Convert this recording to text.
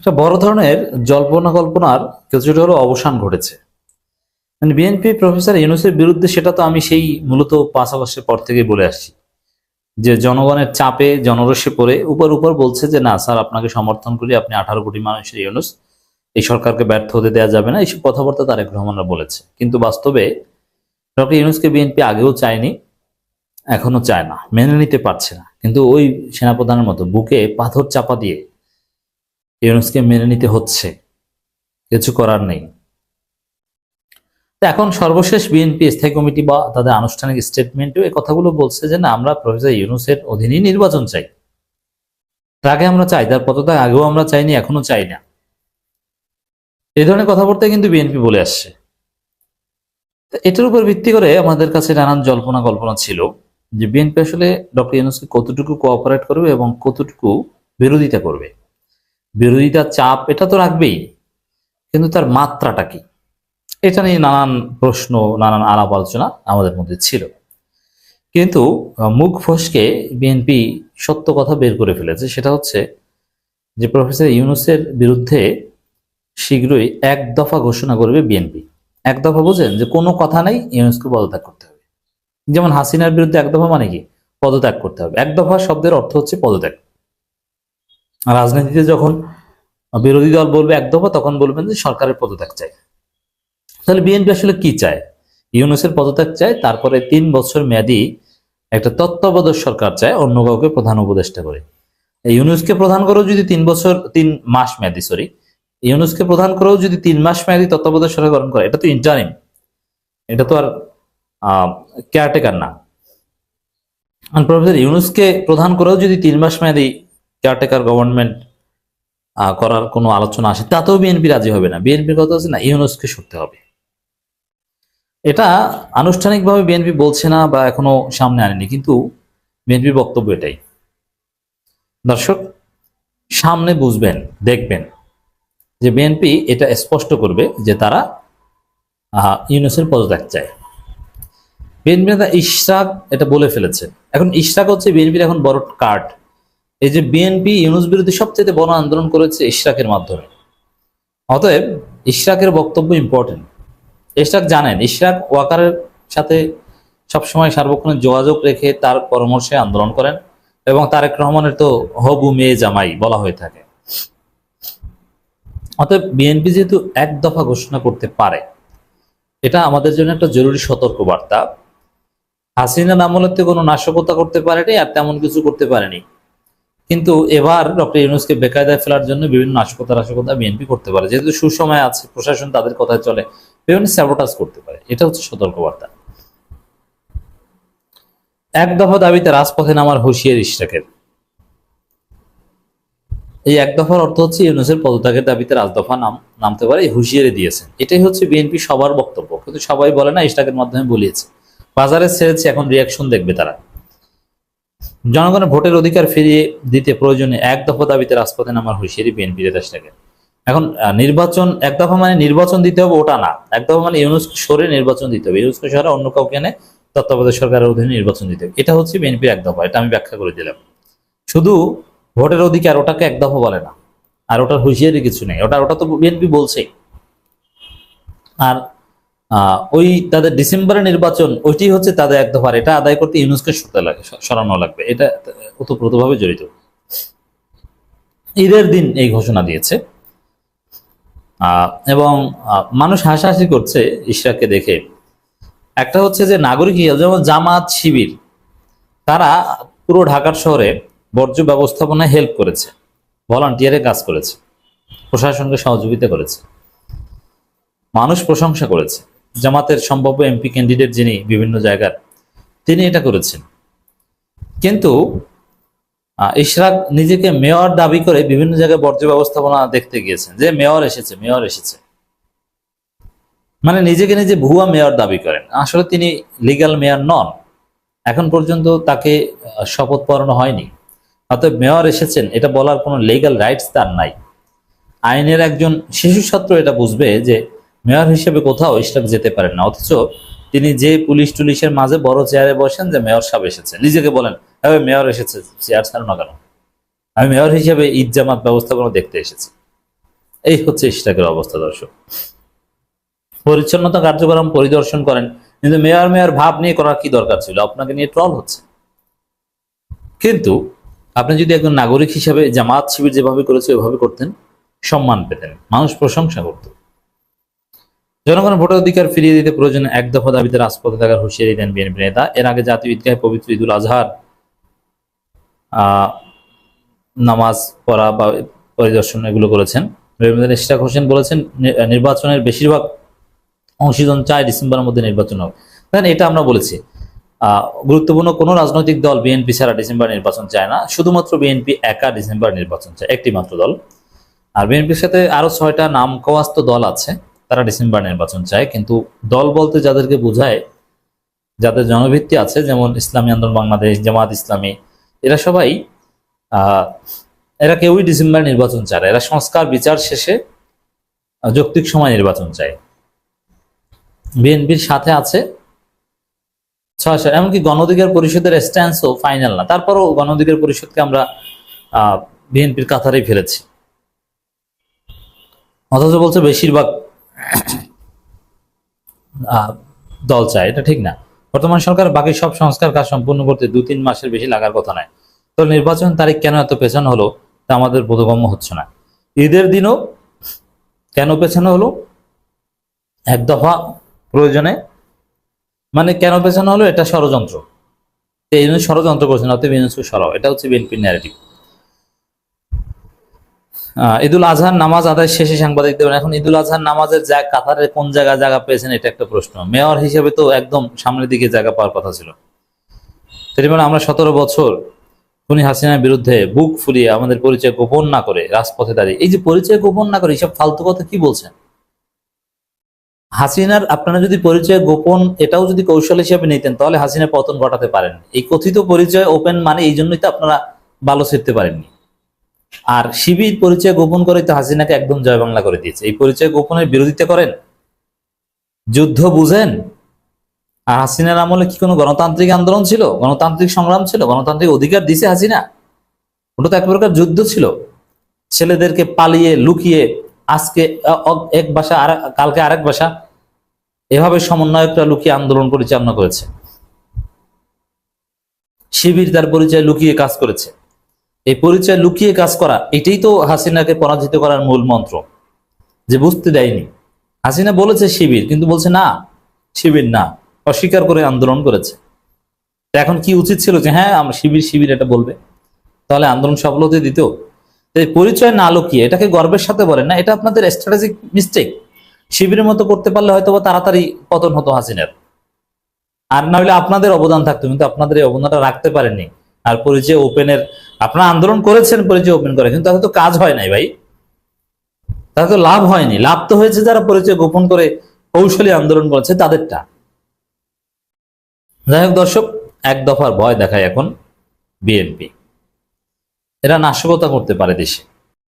একটা বড় ধরনের জল্পনা কল্পনার কিছুটা হলো অবসান ঘটেছে। মানে বিএনপি প্রফেসর ইউনুসের বিরুদ্ধে সেটা তো আমি সেই মূলত পাঁচ আগস্টের পর থেকে বলে আসছি। যে জনগণের চাপে জনরসে পড়ে উপর উপর বলছে যে, না, স্যার, আপনাকে সমর্থন করি, আপনি আঠারো কোটি মানুষের ইউনুস, এই সরকারকে ব্যর্থ হতে দেওয়া যাবে না। এইসব কথাবার্তা তারেক রহমানরা বলেছে। কিন্তু বাস্তবে ডক্টর ইউনুসকে বিএনপি আগেও চায়নি এখনও চায় না, মেনে নিতে পারছে না। কিন্তু ওই সেনাপ্রধানের মতো বুকে পাথর চাপা দিয়ে ইউনুসকে মেনে নিতে হচ্ছে। কিছু করার নেই। এখন সর্বশেষ বিএনপি স্থায়ী কমিটি বা তাদের আনুষ্ঠানিক স্টেটমেন্টেও এই কথাগুলো বলছে যে, না, আমরা প্রফেসর ইউনুসের অধীনেই নির্বাচন চাই। তার আগে আমরা চাই, তার পদত্যাগ আগেও আমরা চাইনি এখনও চাই না। এই ধরনের কথাবার্তা কিন্তু বিএনপি বলে আসছে। এটার উপর ভিত্তি করে আমাদের কাছে নানান জল্পনা কল্পনা ছিল যে, বিএনপি আসলে ডক্টর ইউনুসকে কতটুকু কোঅপারেট করবে এবং কতটুকু বিরোধিতা করবে। বিরোধিতার চাপ এটা তো রাখবেই, কিন্তু তার মাত্রাটা কি? এটা নিয়ে নানান প্রশ্ন, নানান আলাপ আলোচনা আমাদের মধ্যে ছিল। কিন্তু মুখ ফসকে বিএনপি সত্য কথা বের করে ফেলেছে, সেটা হচ্ছে যে প্রফেসর ইউনুসের বিরুদ্ধে শীঘ্রই এক দফা ঘোষণা করবে বিএনপি এক দফা বোঝেন যে কোনো কথা নেই ইউনুসকে পদত্যাগ করতে হবে। যেমন হাসিনার বিরুদ্ধে এক দফা মানে কি? পদত্যাগ করতে হবে। এক দফা শব্দের অর্থ হচ্ছে পদত্যাগ। রাজনীতিতে যখন বিরোধী দল বলবে এক দফা, তখন বলবেন যে সরকারের পদত্যাগ চাই। তাহলে বিএনপি আসলে কি চায়? ইউনুসের পদত্যাগ চায়, তারপরে তিন বছর মেয়াদি একটা তত্ত্বাবধায়ক সরকার চায়, অন্য কাউকে প্রধান উপদেষ্টা করে। ইউনুসকে প্রধান করেও যদি তিন বছর, তিন মাস মেয়াদি সরি ইউনুসকে প্রধান করেও যদি তিন মাস মেয়াদি তত্ত্বাবধায়ক সরকার গঠন করে, এটা তো ইন্টারিম। এটা তো আর কেয়ারটেকার না। প্রফেসর, ইউনুসকে প্রধান করেও যদি তিন মাস মেয়াদি কেয়ারটেকার গভর্নমেন্ট করার কোনো আলোচনা আসে, তাতেও বিএনপি রাজি হবে না। বিএনপির কথা হচ্ছে না ইউনুসকে সরতে হবে। এটা আনুষ্ঠানিকভাবে বিএনপি বলছে না বা এখনও সামনে আনেনি, কিন্তু বিএনপির বক্তব্য এটাই। দর্শক, সামনে বুঝবেন, দেখবেন যে বিএনপি এটা স্পষ্ট করবে যে তারা ইউনুসের পদত্যাগ চায়। বিএনপি নেতা ইশরাক এটা বলে ফেলেছে। এখন ইশরাক হচ্ছে বিএনপির এখন বড় কার্ড এই যে বিএনপি ইউনুস বিরোধী সবচেয়ে বড় আন্দোলন করেছে ইশরাকের মাধ্যমে। অতএব, ইশরাকের বক্তব্য ইম্পর্টেন্ট ইশরাক জানেন, ইশরাক ওয়াকারের সাথে সবসময় সার্বক্ষণিক যোগাযোগ রেখে তার পরামর্শে আন্দোলন করেন এবং তারেক রহমানের তো হবু মেয়ে জামাই বলা হয়ে থাকে। অতএব বিএনপি যেহেতু এক দফা ঘোষণা করতে পারে, এটা আমাদের জন্য একটা জরুরি সতর্ক বার্তা হাসিনা নামলতে কোনো নাশকতা করতে পারেনি আর তেমন কিছু করতে পারেনি। কিন্তু এবার ডক্টর ইউনুসকে বেকায়দায় ফেলার জন্য বিভিন্ন নাশকতা নাশকতা বিএনপি করতে পারে। যেহেতু সুসময় আছে, প্রশাসন তাদের কথায় চলে, বিভিন্ন স্যাবোটাজ করতে পারে। এটা হচ্ছে সতর্কবার্তা। এক দফা দাবিতে রাজপথে নামার হুঁশিয়ার ইশরাকের। এই এক দফার অর্থ হচ্ছে ইউনুসের পদত্যাগের দাবিতে রাজদফা নাম, নামতে পারে হুঁশিয়ারি দিয়েছেন। এটাই হচ্ছে বিএনপি সবার বক্তব্য। কিন্তু সবাই বলে না, ইশরাকের মাধ্যমে বলিয়েছে। বাজারে ছেড়েছে এখন রিয়াকশন দেখবে তারা। জনগণের ভোটের অধিকার ফিরিয়ে দিতে প্রয়োজনে এক দফা দাবিতে রাজপথে নামার হুঁশিয়ারি বিএনপি দেশটাকে। এখন আহ, নির্বাচন এক দফা মানে নির্বাচন দিতে হবে ওটা না। এক দফা মানে ইউনুসকে সরে নির্বাচন দিতে হবে। ইউনুসকে সরে অন্য কাউকে এনে তত্ত্বাবধায়ক সরকারের অধীনে নির্বাচন দিতে হবে। এটা হচ্ছে বিএনপির এক দফা। এটা আমি ব্যাখ্যা করে দিলাম। শুধু ভোটের অধিকার ওটাকে এক দফা বলে না। আর ওটার হুঁশিয়ারি কিছু নেই। ওটা ওটা তো বিএনপি বলছেই। আর ওই তাদের ডিসেম্বরের নির্বাচন ওইটি হচ্ছে তাদের এক দফার। এটা আদায় করতে ইউনুসকে সরতে লাগে সরানো লাগবে। এটা ওতপ্রোতভাবে জড়িত। ঈদের দিন এই ঘোষণা দিয়েছে। এবং মানুষ হাসাহাসি করছে ইশরাককে দেখে। একটা হচ্ছে যে নাগরিক যেমন জামাত শিবির, তারা পুরো ঢাকার শহরে বর্জ্য ব্যবস্থাপনায় হেল্প করেছে। ভলান্টিয়ারে কাজ করেছে। প্রশাসনকে সহযোগিতা করেছে। মানুষ প্রশংসা করেছে। জামাতের সম্ভাব্য এমপি ক্যান্ডিডেট যিনি বিভিন্ন জায়গার, তিনি এটা করেছেন। কিন্তু ইশরাক নিজেকে মেয়র দাবি করে বিভিন্ন জায়গায় বর্জ্য ব্যবস্থাপনা দেখতে গিয়েছেন যে মেয়র এসেছে মেয়র এসেছে। মানে নিজেকে নিজে ভুয়া মেয়র দাবি করেন। আসলে তিনি লিগ্যাল মেয়র নন। এখন পর্যন্ত তাকে শপথ পড়ানো হয়নি। অতএব মেয়র এসেছেন, এটা বলার কোনো লিগ্যাল রাইটস তার নাই। আইনের একজন শিশু ছাত্র এটা বুঝবে যে মেয়র হিসেবে কোথাও ইশরাক যেতে পারেন না। অথচ তিনি যে পুলিশ টুলিশের মাঝে বড় চেয়ারে বসেন যে মেয়র সাহেব এসেছে। নিজেকে বলেন হ্যাঁ মেয়র এসেছে, চেয়ার ছাড়ো না কেন? আমি মেয়র হিসেবে ঈদ জামাত ব্যবস্থাপনা দেখতে এসেছি। এই হচ্ছে ইস্টাকের অবস্থা, দর্শক। পরিচ্ছন্নতা কার্যক্রম পরিদর্শন করেন, কিন্তু মেয়র মেয়র ভাব নিয়ে করার কি দরকার ছিল? আপনাকে নিয়ে ট্রল হচ্ছে। কিন্তু আপনি যদি একজন নাগরিক হিসাবে জামাত শিবির যেভাবে করেছে, ওইভাবে করতেন, সম্মান পেতেন, মানুষ প্রশংসা করত। জনগণের ভোটাধিকার ফিরিয়ে দিতে প্রয়োজনে এক দফা দাবিতে রাজপথে থাকার হুঁশিয়ারি দেন বিএনপি নেতা। এর আগে জাতীয় ঈদগাহে পবিত্র ঈদুল আজহার নামাজ পড়া বা পরিদর্শন এগুলো করেছেন। ইশরাক হোসেন বলেছেন নির্বাচনের বেশিরভাগ অংশীজন চায় ডিসেম্বরের মধ্যে নির্বাচন হবে দেখেন এটা আমরা বলেছি। গুরুত্বপূর্ণ কোনো রাজনৈতিক দল বিএনপি ছাড়া ডিসেম্বর নির্বাচন চায় না। শুধুমাত্র বিএনপি একা ডিসেম্বর নির্বাচন চায়, একটি মাত্র দল। আর বিএনপির সাথে আরও ছয়টা নাম দল আছে। তারা ডিসেম্বর নির্বাচন চায়, কিন্তু দল বলতে যাদেরকে বোঝায়, যাদের জনভিত্তি আছে, যেমন ইসলামী আন্দোলন, বাংলাদেশ, জামাত ইসলামী, এরা সবাই এরা কেউই ডিসেম্বর নির্বাচন চায় এরা সংস্কার, বিচার শেষে যৌক্তিক সময় নির্বাচন চায়। বিএনপির সাথে আছে ছয় সাত, এমনকি গণঅধিকার পরিষদের স্ট্যান্সও ফাইনাল না। তারপরও গণঅধিকার পরিষদকে আমরা বিএনপির কাতারেই ফেলেছি। অথচ বলছে বেশিরভাগ দল চায়, এটা ঠিক না। বর্তমান সরকার বাকি সব সংস্কার কাজ সম্পূর্ণ করতে দু তিন মাসের বেশি লাগার কথা নয়। তো নির্বাচন তারিখ কেন এত পেছানো হলো, তা আমাদের বোধগম্য হচ্ছে না। ঈদের দিনও কেন পেছানো হলো? এক দফা প্রয়োজনে। মানে কেন পেছানো হলো? এটা ষড়যন্ত্র। এই জন্য ষড়যন্ত্র করছেন অতএব ইউনেস্কো সরাও। এটা হচ্ছে বিএনপির ন্যারেটিভ ঈদুল আজহার নামাজ আদায় শেষে সাংবাদিক দেবেন এখন ঈদুল আজহার নামাজের জায়গা কাতারে কোন জায়গা জায়গা পেয়েছেন, এটা একটা প্রশ্ন। মেয়র হিসেবে তো একদম সামনের দিকে জায়গা পাওয়ার কথা ছিল। বলেন আমরা সতেরো বছর খুনি হাসিনার বিরুদ্ধে বুক ফুলিয়ে আমাদের পরিচয় গোপন না করে রাজপথে দাঁড়িয়ে, এই যে পরিচয় গোপন না করে, এইসব ফালতু কথা কি বলছেন? হাসিনার, আপনারা যদি পরিচয় গোপন, এটাও যদি কৌশল হিসেবে নিতেন, তাহলে হাসিনার পতন ঘটাতে পারেন এই কথিত পরিচয় ওপেন মানে এই জন্যই তো আপনারা ভালো ছিটতে পারেননি। আর শিবির পরিচয় গোপন করে তো হাসিনাকে একদম জয় বাংলা করে দিয়েছে। এই পরিচয় গোপনের বিরোধিতা করেন? যুদ্ধ বুঝেন? আর হাসিনার আমলে কি কোনো গণতান্ত্রিক আন্দোলন ছিল? গণতান্ত্রিক সংগ্রাম ছিল? গণতান্ত্রিক অধিকার দিছে হাসিনা? ওটা তো এক প্রকার যুদ্ধ ছিল। ছেলেদেরকে পালিয়ে, লুকিয়ে, আজকে এক ভাষা, আর, কালকে আরেক ভাষা, এভাবে সমন্বয়করা লুকিয়ে আন্দোলন পরিচালনা করেছে। শিবির তার পরিচয় লুকিয়ে কাজ করেছে। এই পরিচয় লুকিয়ে কাজ করা, এটাই তো হাসিনাকে পরাজিত করার মূল মন্ত্র। যে বুঝতে দেয়নি। হাসিনা বলেছে শিবির, কিন্তু বলছে না, শিবির না, অস্বীকার করে আন্দোলন করেছে। এখন কি উচিত ছিল যে হ্যাঁ আমরা শিবির শিবির এটা বলবে? তাহলে আন্দোলন সফল হতে দিত। পরিচয় না লুকিয়ে, এটাকে গর্বের সাথে বলেন না, এটা আপনাদের স্ট্র্যাটেজিক মিস্টেক শিবিরের মতো করতে পারলে হয়তো তাড়াতাড়ি পতন হতো হাসিনার। আর না হলে আপনাদের অবদান থাকতো, কিন্তু আপনাদের এই অবদানটা রাখতে পারেননি। আর পরিচয় ওপেনের, আপনারা আন্দোলন করেছেন পরিচয় ওপেন করে কিন্তু তাতে তো কাজ হয় নাই ভাই। তাতে তো লাভ হয়নি। লাভ তো হয়েছে যারা পরিচয় গোপন করে কৌশলী আন্দোলন করেছে, তাদেরটা। যাই হোক দর্শক, এক দফার ভয় দেখায় এখন বিএনপি। এরা নাশকতা করতে পারে দেশে।